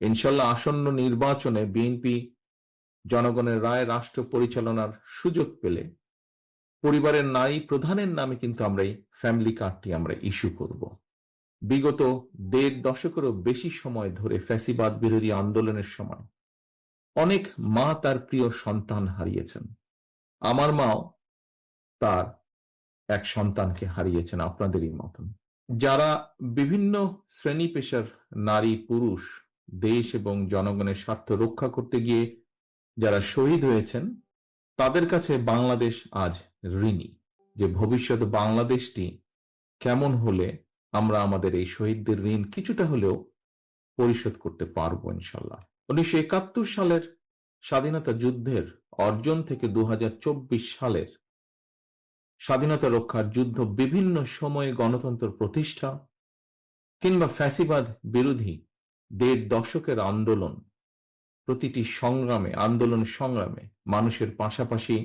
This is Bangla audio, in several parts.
ইনশাল্লাহ আসন্ন নির্বাচনে বিএনপি জনগণের রায় রাষ্ট্র পরিচালনার সুযোগ পেলে পরিবারের নারী প্রধানের নামে কিন্তু আমরা এই ফ্যামিলি কার্ডটি আমরা ইস্যু করব। বিগত দেড় দশকেরও বেশি সময় ধরে ফ্যাসিবাদ বিরোধী আন্দোলনের সময় অনেক মা তার প্রিয় সন্তান হারিয়েছেন। আমার মাও তার এক সন্তানকে হারিয়েছেন আপনাদেরই মতন। যারা বিভিন্ন শ্রেণি পেশার নারী, পুরুষ দেশ এবং জনগণের স্বার্থ রক্ষা করতে গিয়ে যারা শহীদ হয়েছেন, তাদের কাছে বাংলাদেশ আজ ঋণী। যে ভবিষ্যৎ বাংলাদেশটি কেমন হলে আমরা আমাদের এই শহীদদের ঋণ কিছুটা হলেও পরিশোধ করতে পারব ইনশাল্লাহ উনিশশো একাত্তর সালের স্বাধীনতা যুদ্ধের অর্জন থেকে দু হাজার চব্বিশ সালের স্বাধীনতা রক্ষার যুদ্ধ বিভিন্ন সময়ে গণতন্ত্র প্রতিষ্ঠা কিংবা ফ্যাসিবাদ বিরোধী দেড় দশকের আন্দোলন, প্রতিটি সংগ্রামে, আন্দোলন সংগ্রামে মানুষের পাশাপাশি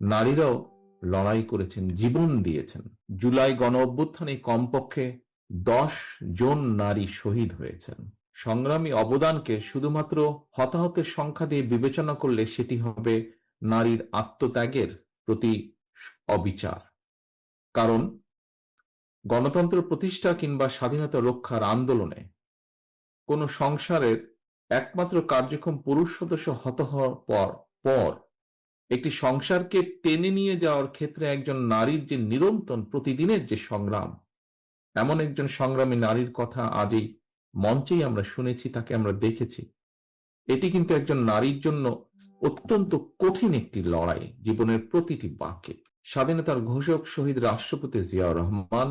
নারীরাও লড়াই করেছেন, জীবন দিয়েছেন। জুলাই গণ অভ্যুত্থানে কমপক্ষে দশ জন নারী শহীদ হয়েছেন। সংগ্রামী অবদানকে শুধুমাত্র হতাহতের সংখ্যা দিয়ে বিবেচনা করলে সেটি হবে নারীর আত্মত্যাগের প্রতি অবিচার। কারণ গণতন্ত্র প্রতিষ্ঠা কিংবা স্বাধীনতা রক্ষার আন্দোলনে কোন সংসারের একমাত্র কার্যক্রম পুরুষ সদস্য হত হওয়ার পর পর একটি সংসারকে টেনে নিয়ে যাওয়ার ক্ষেত্রে একজন নারীর যে নিরন্তন প্রতিদিনের যে সংগ্রাম, এমন একজন সংগ্রামী নারীর কথা আজই মঞ্চেই আমরা শুনেছি, তাকে আমরা দেখেছি। এটি কিন্তু একজন নারীর জন্য অত্যন্ত কঠিন একটি লড়াই, জীবনের প্রতিটি বাক্যে। স্বাধীনতার ঘোষক শহীদ রাষ্ট্রপতি জিয়াউর রহমান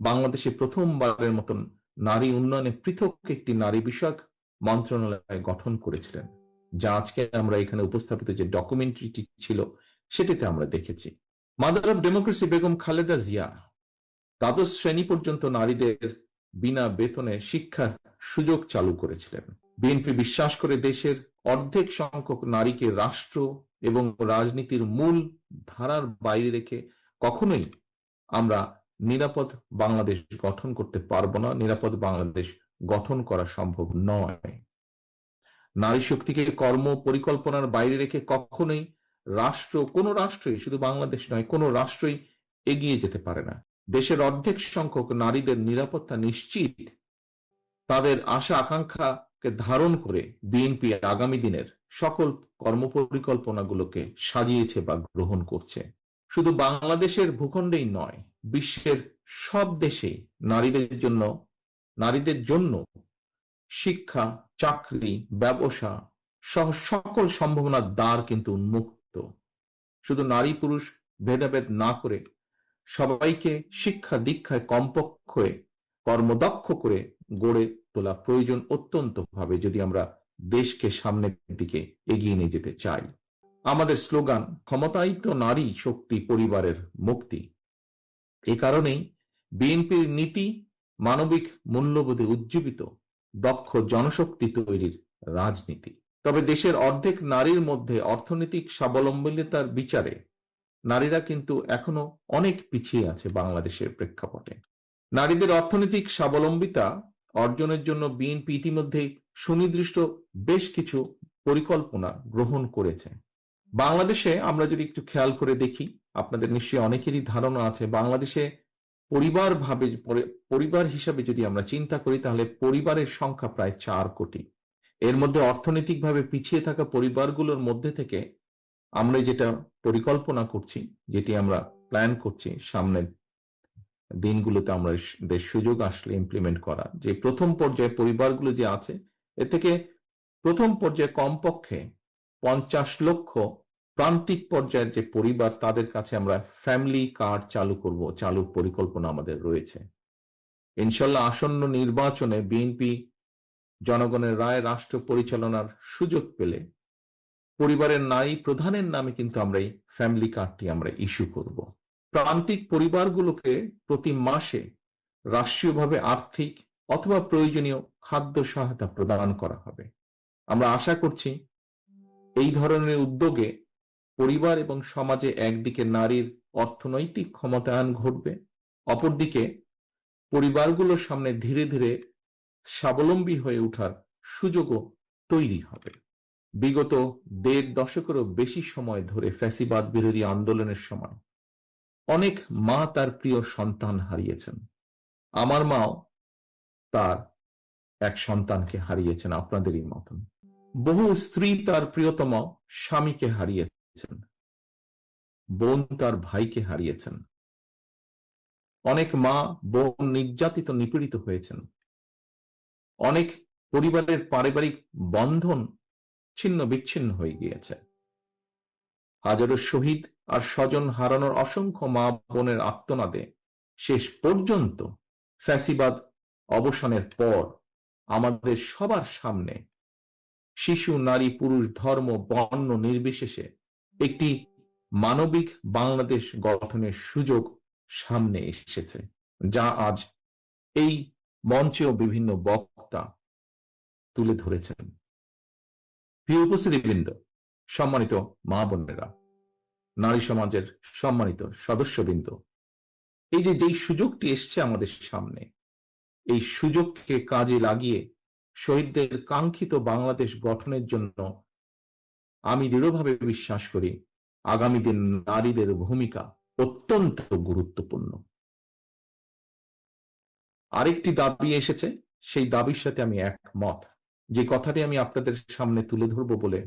বাংলাদেশে প্রথমবারের মতন নারী উন্নয়নে পৃথক একটি নারী বিষয়ক মন্ত্রণালয় গঠন করেছিলেন। যা আজকে আমরা এখানে উপস্থাপিত যে ডকুমেন্টারিটি ছিল, সেটিতে আমরা দেখেছি। Mother of democracy Begum Khaleda Zia দ্বাদশ শ্রেণি পর্যন্ত নারীদের বিনা বেতনে শিক্ষার সুযোগ চালু করেছিলেন। বিএনপি বিশ্বাস করে দেশের অর্ধেক সংখ্যক নারীকে রাষ্ট্র এবং রাজনীতির মূল ধারার বাইরে রেখে কখনোই আমরা নিরাপদ বাংলাদেশ গঠন করতে পারব না, নিরাপদ বাংলাদেশ গঠন করা সম্ভব নয়। নারী শক্তিকে কর্ম পরিকল্পনার বাইরে রেখে কখনোই রাষ্ট্র, কোনো রাষ্ট্রই, শুধু বাংলাদেশ নয়, কোনো রাষ্ট্রই এগিয়ে যেতে পারে না। দেশের অর্ধেক সংখ্যক নারীদের নিরাপত্তা নিশ্চিত। তাদের আশা, আকাঙ্ক্ষাকে ধারণ করে বিএনপি আগামী দিনের সকল কর্মপরিকল্পনাগুলোকে সাজিয়েছে বা গ্রহণ করছে। শুধু বাংলাদেশের ভূখণ্ডেই নয়, বিশ্বের সব দেশে নারীদের জন্য নারীদের জন্য শিক্ষা, চাকরি, ব্যবসা সহ সকল সম্ভাবনার দ্বার কিন্তু উন্মুক্ত। শুধু নারী পুরুষ ভেদাভেদ না করে সবাইকে শিক্ষা দীক্ষায় কমপক্ষে কর্মদক্ষ করে গড়ে তোলা প্রয়োজন অত্যন্ত ভাবে যদি আমরা দেশকে সামনের দিকে এগিয়ে নিয়ে যেতে চাই। আমাদের স্লোগান ক্ষমতায়িত নারী শক্তি পরিবারের মুক্তি। এ কারণেই বিএনপির নীতি মানবিক মূল্যবোধে উজ্জীবিত, দক্ষ জনশক্তি তৈরির রাজনীতি। তবে দেশের অর্ধেক নারীর মধ্যে অর্থনৈতিক স্বাবলম্বিতার বিচারে নারীরা কিন্তু এখনও অনেক পিছিয়ে আছে বাংলাদেশের প্রেক্ষাপটে। নারীদের অর্থনৈতিক স্বাবলম্বিতা অর্জনের জন্য বিএনপি ইতিমধ্যে সুনির্দিষ্ট বেশ কিছু পরিকল্পনা গ্রহণ করেছে। বাংলাদেশে আমরা যদি একটু খেয়াল করে দেখি, আপনাদের নিশ্চয়ই অনেকেরই ধারণা আছে, বাংলাদেশে পরিবার ভাবে পরিবার হিসাবে যদি আমরা চিন্তা করি, তাহলে পরিবারের সংখ্যা প্রায় চার কোটি। এর মধ্যে অর্থনৈতিকভাবে পিছিয়ে থাকা পরিবারগুলোর মধ্যে থেকে আমরা যেটা পরিকল্পনা করছি, যেটি আমরা প্ল্যান করছি, সামনের দিনগুলোতে আমরা সুযোগ আসলে ইমপ্লিমেন্ট করা। যে প্রথম পর্যায়ে পরিবারগুলো যে আছে এ থেকে প্রথম পর্যায়ে কমপক্ষে পঞ্চাশ লক্ষ প্রান্তিক পর্যায়ের যে পরিবার, তাদের কাছে আমরা ফ্যামিলি কার্ড চালু করব চালুর পরিকল্পনা আমাদের রয়েছে। ইনশাল্লাহ আসন্ন নির্বাচনে বিএনপি জনগণের রায়, রাষ্ট্র পরিচালনার সুযোগ পেলে পরিবারের নারী প্রধানের নামে কিন্তু আমরা এই ফ্যামিলি কার্ডটি আমরা ইস্যু করব। প্রান্তিক পরিবারগুলোকে প্রতি মাসে রাষ্ট্রীয়ভাবে আর্থিক অথবা প্রয়োজনীয় খাদ্য সহায়তা প্রদান করা হবে। আমরা আশা করছি এই ধরনের উদ্যোগে পরিবার এবং সমাজে একদিকে নারীর অর্থনৈতিক ক্ষমতায়ন ঘটবে, অপরদিকে পরিবারগুলোর সামনে ধীরে ধীরে স্বাবলম্বী হয়ে ওঠার সুযোগও তৈরি হবে। বিগত দেড় দশকেরও বেশি সময় ধরে ফ্যাসিবাদ বিরোধী আন্দোলনের সময় অনেক মা তার প্রিয় সন্তান হারিয়েছেন। আমার মাও তার এক সন্তানকে হারিয়েছেন আপনাদেরই মতন। বহু স্ত্রী তার প্রিয়তম স্বামীকে হারিয়েছেন। বোন তার ভাইকে হারিয়েছেন। অনেক মা বোন নির্যাতিত, নিপীড়িত হয়েছেন। অনেক পরিবারের পারিবারিক বন্ধন ছিন্ন বিচ্ছিন্ন হয়ে গিয়েছে। হাজারো শহীদ আর স্বজন হারানোর অসংখ্য মা বোনের আত্মনাদে শেষ পর্যন্ত ফ্যাসিবাদ অবসানের পর আমাদের সবার সামনে শিশু, নারী, পুরুষ, ধর্ম, বর্ণ নির্বিশেষে একটি মানবিক বাংলাদেশ গঠনের সুযোগ সামনে এসেছে, যা আজ এই মঞ্চেও বিভিন্ন বক্তা তুলে ধরেছেন। প্রিয় উপস্থিতিবৃন্দ, সম্মানিত মা বোনেরা, নারী সমাজের সম্মানিত সদস্যবৃন্দ, এই যে যেই সুযোগটি এসছে আমাদের সামনে, এই সুযোগকে কাজে লাগিয়ে শহীদদের কাঙ্ক্ষিত বাংলাদেশ গঠনের জন্য আমি দৃঢ়ভাবে বিশ্বাস করি আগামী দিন নারীদের ভূমিকা অত্যন্ত গুরুত্বপূর্ণ। আরেকটি দাবি এসেছে, সেই দাবির সাথে আমি একমত। যে কথাটি আমি আপনাদের সামনে তুলে ধরব বলে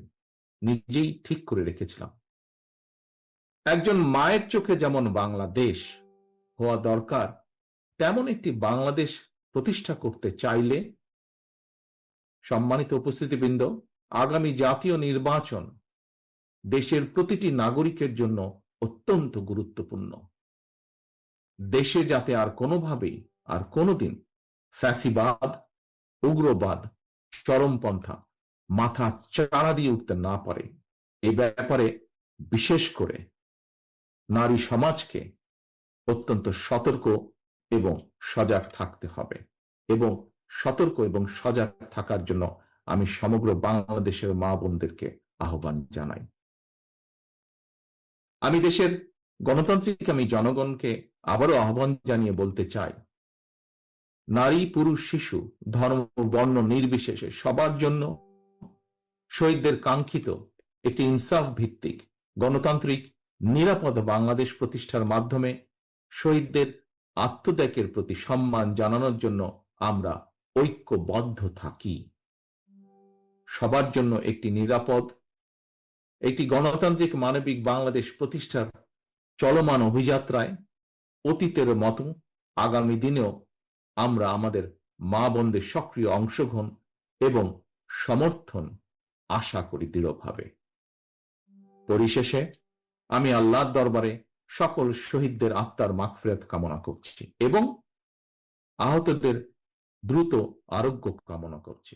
নিজেই ঠিক করে রেখেছিলাম। একজন মায়ের চোখে যেমন বাংলাদেশ হওয়া দরকার, তেমন একটি বাংলাদেশ প্রতিষ্ঠা করতে চাইলে সম্মানিত উপস্থিতিবৃন্দ আগামী জাতীয় নির্বাচন দেশের প্রতিটি নাগরিকের জন্য অত্যন্ত গুরুত্বপূর্ণ। দেশে যাতে আর কোনোভাবেই, আর কোনোদিন ফ্যাসিবাদ, উগ্রবাদ, চরমপন্থা মাথা চাড়া দিয়ে উঠতে না পারে, এ ব্যাপারে বিশেষ করে নারী সমাজকে অত্যন্ত সতর্ক এবং সজাগ থাকতে হবে এবং সতর্ক এবং সজাগ থাকার জন্য আমি সমগ্র বাংলাদেশের মা বোনদেরকে আহ্বান জানাই। আমি দেশের গণতান্ত্রিক, আমি জনগণকে আবারও আহ্বান জানিয়ে বলতে চাই, নারী, পুরুষ, শিশু, ধর্ম, বর্ণ নির্বিশেষে সবার জন্য শহীদদের কাঙ্ক্ষিত একটি ইনসাফ ভিত্তিক, গণতান্ত্রিক, নিরাপদ বাংলাদেশ প্রতিষ্ঠার মাধ্যমে শহীদদের আত্মত্যাগের প্রতি সম্মান জানানোর জন্য আমরা ঐক্যবদ্ধ থাকি। সবার জন্য একটি নিরাপদ, একটি গণতান্ত্রিক মানবিক বাংলাদেশ প্রতিষ্ঠার চলমান অভিযাত্রায় অতীতের মতো আগামী দিনেও আমরা আমাদের মা বোনদের সক্রিয় অংশগ্রহণ এবং সমর্থন আশা করি দৃঢ়ভাবে। পরিশেষে আমি আল্লাহর দরবারে সকল শহীদদের আত্মার মাগফিরাত কামনা করছি এবং আহতদের দ্রুত আরোগ্য কামনা করছি।